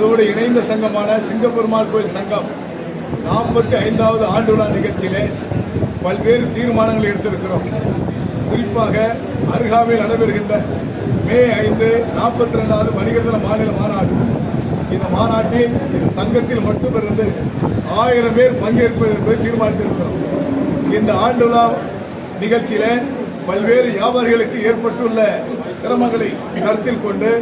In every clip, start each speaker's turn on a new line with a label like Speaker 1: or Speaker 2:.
Speaker 1: அதோடு இணைந்த சங்கமான சிங்கப்பெருமாள் கோயில் சங்கம் நாற்பத்தி ஐந்தாவது ஆண்டு விழா நிகழ்ச்சியிலே பல்வேறு தீர்மானங்களை எடுத்திருக்கிறோம். குறிப்பாக அருகாமையில் நடைபெறுகின்ற மே ஐந்து நாற்பத்தி ரெண்டாவது வணிகர் மாநில மாநாடு. இந்த மாநாட்டில் இந்த சங்கத்தில் மட்டுமிருந்து ஆயிரம் பேர் பங்கேற்பது என்பதை தீர்மானித்திருக்கிறோம். இந்த ஆண்டு விழா நிகழ்ச்சியில பல்வேறு வியாபாரிகளுக்கு ஏற்பட்டுள்ள சிரமங்களை கருத்தில் கொண்டு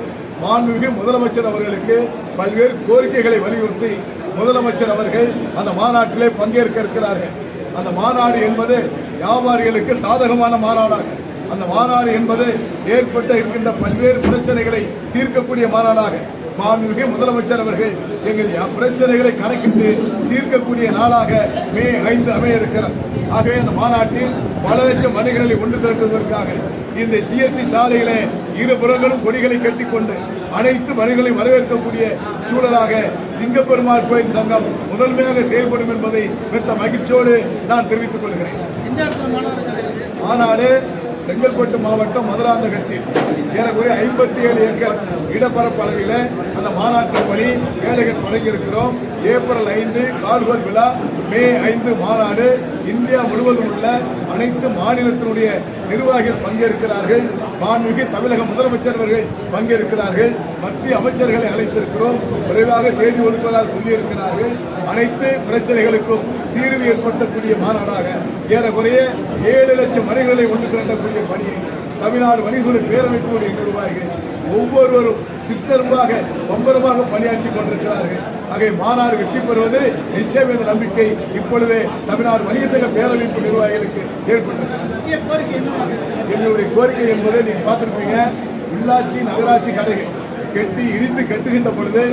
Speaker 1: மாண்புமிகு முதலமைச்சர் அவர்களுக்கு பல்வேறு கோரிக்கைகளை வலியுறுத்தி முதலமைச்சர் அவர்கள் அந்த மாநாட்டிலே பங்கேற்க இருக்கிறார்கள். அந்த மாநாடு என்பது வியாபாரிகளுக்கு சாதகமான மாநாடாகும். அந்த மாநாடு என்பது ஏற்பட்ட இருக்கின்ற பல்வேறு பிரச்சனைகளை தீர்க்கக்கூடிய மாநாடாக மாண்புமிகு முதலமைச்சர் அவர்கள் எங்கள் பிரச்சனைகளை கணக்கிட்டு தீர்க்கக்கூடிய நாளாக மே ஐந்து அமைய இருக்கிறார் ஆகவே அந்த மாநாட்டில் பல லட்சம் வணிகர்களை ஒன்று திரட்டுவதற்காக இந்த ஜிஎஸ்டி சாலையிலே இருபுறங்களும் கொடிகளை கட்டிக்கொண்டு அனைத்து வணிகர்களையும் வரவேற்கக்கூடிய சூழலாக சிங்கப்பெருமாள் கோயில் சங்கம் முதன்மையாக செயல்படும் என்பதை மித்த மகிழ்ச்சியோடு நான் தெரிவித்துக் கொள்கிறேன்? மாநாடு செங்கல்பட்டு மாவட்டம் மதுராந்தகத்தில் ஏறக்குறைய ஐம்பத்தி ஏழு ஏக்கர் இடப்பரப்பு அளவில் அந்த மாநாட்டு பணி வேலைகள் தொடங்கியிருக்கிறோம். ஏப்ரல் ஐந்து கால்கோல் விழா மே ஐந்து மாநாடு. இந்தியா முழுவதும் உள்ள அனைத்து மாநிலத்தினுடைய நிர்வாகிகள் பங்கேற்கிறார்கள். மாண்புமிகு தமிழக முதலமைச்சர் அவர்கள் பங்கேற்கிறார்கள். மத்திய அமைச்சர்களை அழைத்திருக்கிறோம். விரைவாக தேதி ஒதுக்குவதாக சொல்லியிருக்கிறார்கள். அனைத்து பிரச்சனைகளுக்கும் தீர்வு ஏற்படுத்தக்கூடிய மாநாடாக ஏறக்குறைய ஏழு லட்சம் மணிகளை ஒன்று திரட்டக்கூடிய பணியை தமிழ்நாடு வணிகர்களுடைய பேரமைப்பினுடைய நிர்வாகிகள் ஒவ்வொருவரும் சித்தருமாக பம்பரமாக பணியாற்றி கொண்டிருக்கிறார்கள். ஆகவே மாநாடு வெற்றி பெறுவது நிச்சயம் என்ற நம்பிக்கை இப்பொழுது தமிழ்நாடு வணிக சங்க பேரமைப்பு நிர்வாகிகளுக்கு ஏற்பட்டிருக்கிறது எங்களுடைய கோரிக்கை என்பதை நீங்க பார்த்திருப்பீங்க. உள்ளாட்சி நகராட்சி கடைகள் கட்டி இடித்து கட்டுகின்ற பொழுது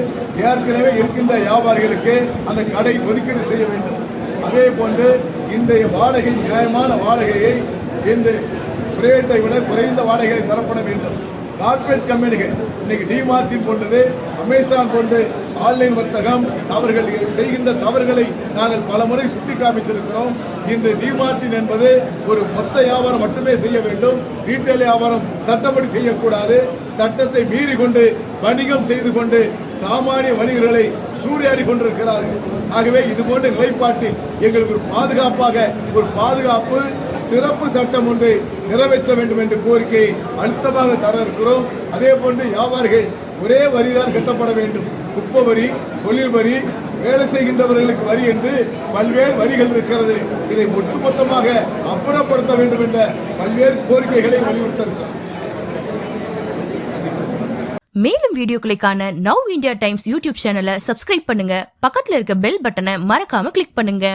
Speaker 1: ஏற்கனவே இருக்கின்ற வியாபாரிகளுக்கு அந்த கடை ஒதுக்கீடு செய்ய வேண்டும். அதே போன்று இன்றைய வாடகை நியாயமான வாடகையை இந்த பிரைவேட்டை விட குறைந்த வாடகைகளை தரப்பட வேண்டும். கார்பரேட் கம்பெனிகள் இன்னைக்கு டிமார்ட்டின் போன்றது அமேசான் போன்று ஆன்லைன் வர்த்தகம் அவர்கள் செய்கின்ற தவறுகளை நாங்கள் பல முறை சுட்டி காமித்திருக்கிறோம் இன்று டிமார்ட்டின் என்பது ஒரு மொத்த வியாபாரம் மட்டுமே செய்ய வேண்டும். ரீட்டைல் வியாபாரம் சட்டப்படி செய்யக்கூடாது. சட்டத்தை மீறி கொண்டு வணிகம் செய்து கொண்டு சாமானிய வணிகர்களை சூறையாடி கொண்டிருக்கிறார்கள். ஆகவே இது போன்ற நிலைப்பாட்டில் எங்களுக்கு ஒரு பாதுகாப்பாக ஒரு பாதுகாப்பு சிறப்பு சட்டம் ஒன்றை நிறைவேற்ற வேண்டும் என்ற கோரிக்கையை அழுத்தமாக தர இருக்கிறோம். அதே போன்று வியாபாரிகள் ஒரே வரிதான் கட்டப்பட வேண்டும். குப்ப வரி தொழில் வரி வேலை செய்கின்றவர்களுக்கு வரி என்று பல்வேறு வரிகள் இருக்கிறது. இதை ஒட்டுமொத்தமாக அப்புறப்படுத்த வேண்டும் என்ற பல்வேறு கோரிக்கைகளை வலியுறுத்த
Speaker 2: மேலும் வீடியோக்களுக்கான நவ் இந்தியா டைம்ஸ் யூடியூப் சேனலை சப்ஸ்கிரைப் பண்ணுங்க. பக்கத்தில் இருக்க பெல் பட்டனை மறக்காம கிளிக் பண்ணுங்க.